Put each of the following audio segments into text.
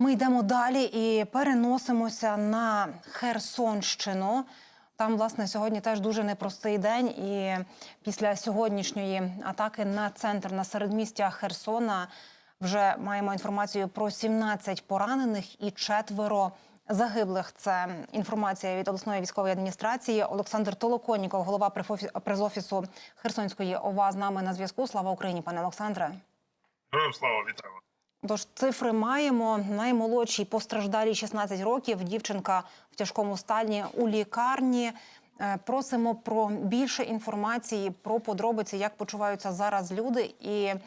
Ми йдемо далі і переносимося на Херсонщину. Там, власне, сьогодні теж дуже непростий день. І після сьогоднішньої атаки на центр на середмістя Херсона вже маємо інформацію про 17 поранених і четверо загиблих. Це інформація від обласної військової адміністрації. Олександр Толоконніков, голова призофісу Херсонської ОВА, з нами на зв'язку. Слава Україні, пане Олександре. Слава вітаю. Тож цифри маємо. Наймолодшій постраждалій 16 років. Дівчинка в тяжкому стані у лікарні. Е, Просимо про більше інформації про подробиці, як почуваються зараз люди. І е,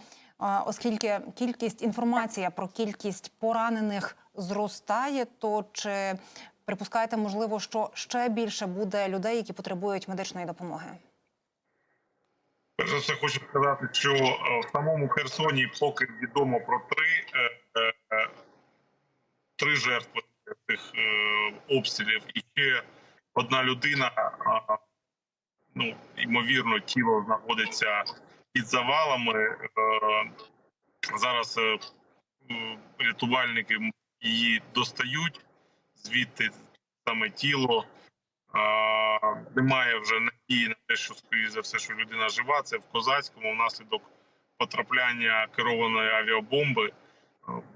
оскільки кількість інформація про кількість поранених зростає, то чи припускаєте, можливо, що ще більше буде людей, які потребують медичної допомоги? Перш за все, хочу сказати, що е, в самому Херсоні поки відомо про три, е, е, три жертви цих обстрілів, і ще одна людина, ну ймовірно, тіло знаходиться під завалами. Зараз рятувальники її достають звідти саме тіло. Немає вже надії на що скоріше за все, що людина жива. Це в козацькому внаслідок потрапляння керованої авіабомби е,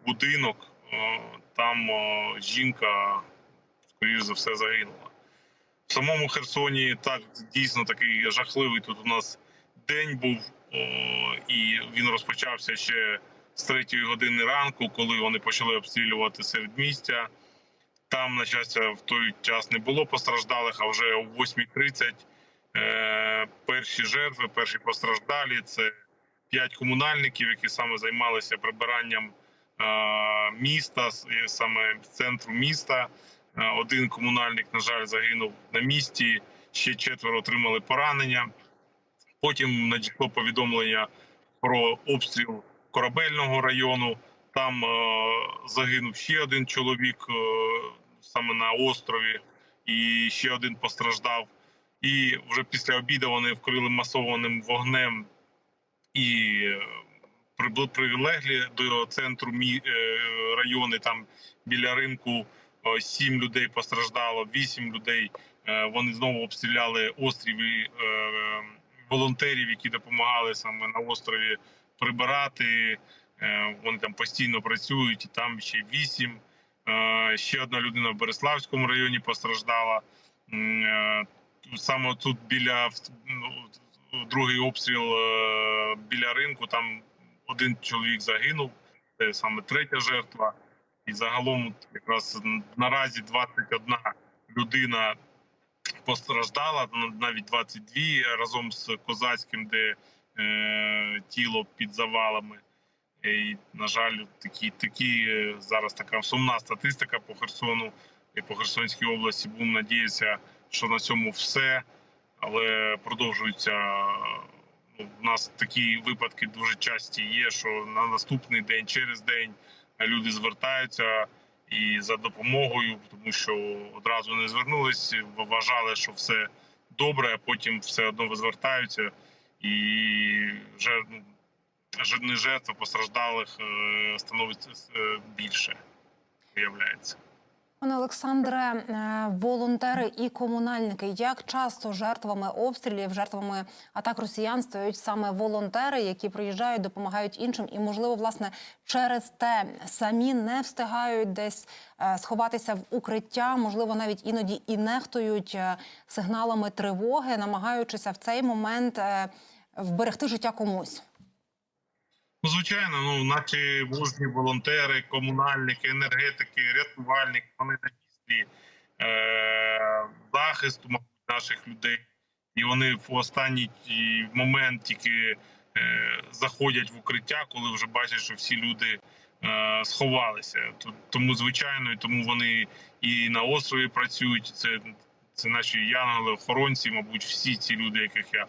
будинок. Е, Там е, жінка, скоріше за все, загинула. В самому Херсоні так дійсно такий жахливий тут у нас день був, і він розпочався ще з третьої години ранку, коли вони почали обстрілювати середмістя. Там, на щастя, в той час не було постраждалих, а вже о 8.30 е, перші жертви, перші постраждалі це п'ять комунальників, які саме займалися прибиранням е, міста, саме центру міста. Е, один комунальник, на жаль, загинув на місці, ще четверо отримали поранення. Потім надійшло повідомлення про обстріл корабельного району. Там е, загинув ще один чоловік е, саме на острові, і ще один постраждав. І вже після обіду вони вкрили масованим вогнем і е, прилеглі до центру е, райони. Там біля ринку сім людей постраждало, вісім людей. Е, Вони знову обстріляли острів і волонтерів, які допомагали саме на острові прибирати. Вони там постійно працюють, і там ще вісім. Ще одна людина в Береславському районі постраждала. Е, Саме тут біля ну, другий обстріл е, біля ринку. Там один чоловік загинув. Це саме третя жертва. І загалом якраз наразі 21 людина постраждала, навіть 22 разом з козацьким, де е, тіло під завалами. І, на жаль, такі, такі е, зараз така сумна статистика по Херсону і по Херсонській області. Будемо надіятися, що на цьому все, але продовжується. Ну, у нас такі випадки дуже часті є, що на наступний день, через день люди звертаються і за допомогою, тому що одразу не звернулись, вважали, що все добре, а потім все одно звертаються і вже ну, не жертв, постраждалих е, становиться е, більше, виявляється. Пане Олександре, е, волонтери і комунальники, як часто жертвами обстрілів, жертвами атак росіян стають саме волонтери, які приїжджають, допомагають іншим, і можливо, власне, через те самі не встигають десь е, сховатися в укриття, можливо, навіть іноді і нехтують е, сигналами тривоги, намагаючися в цей момент вберегти життя комусь. Ну, звичайно, ну наші мужні волонтери, комунальники, енергетики, рятувальники, вони на місці е- захисту наших людей, і вони в останній момент тільки е- заходять в укриття, коли вже бачать, що всі люди е- сховалися. Тому, звичайно, і тому вони і на острові працюють. Це, це наші янголи, охоронці, мабуть, всі ці люди, яких я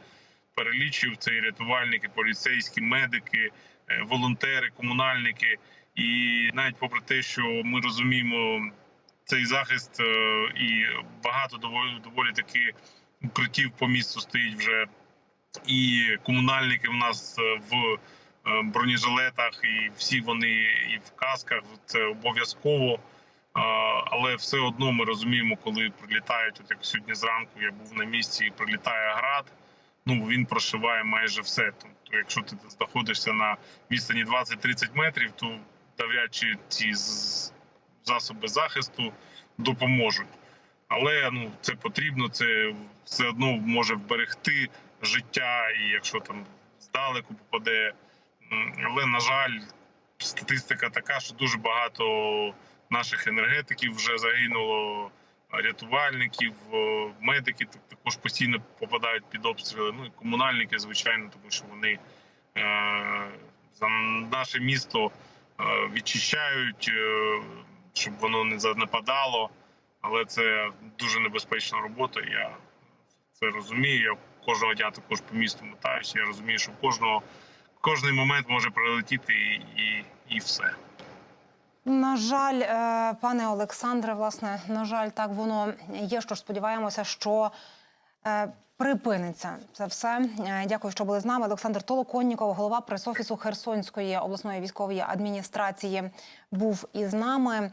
перелічив, це і рятувальники, поліцейські, медики волонтери, комунальники. І навіть попри те, що ми розуміємо цей захист, е, і багато доволі доволі таки укриттів по місту стоїть вже і комунальники в нас е, в е, бронежилетах, і всі вони і в касках. Це обов'язково. Але все одно ми розуміємо, коли прилітають, от як сьогодні зранку я був на місці і прилітає град. Ну він прошиває майже все. Тобто, якщо ти знаходишся на відстані 20-30 метрів, то навряд ці засоби захисту допоможуть. Але ну це потрібно, це все одно може вберегти життя, і якщо там здалеку попаде. Але на жаль, статистика така, що дуже багато наших енергетиків вже загинуло, рятувальників, е, медики так- також постійно попадають під обстріли. Ну і комунальники, звичайно, тому що вони е, за наше місто е, відчищають, щоб воно не занепадало. Але це дуже небезпечна робота. Я це розумію. Я кожного дня також по місту мотаюся. Я розумію, що кожного кожний момент може прилетіти і, і, і все. На жаль, е, пане Олександре, власне, на жаль, так воно є. Що сподіваємося, що е, припиниться це все. Е, Дякую, що були з нами. Олександр Толоконніков, голова пресофісу Херсонської обласної військової адміністрації, був із нами.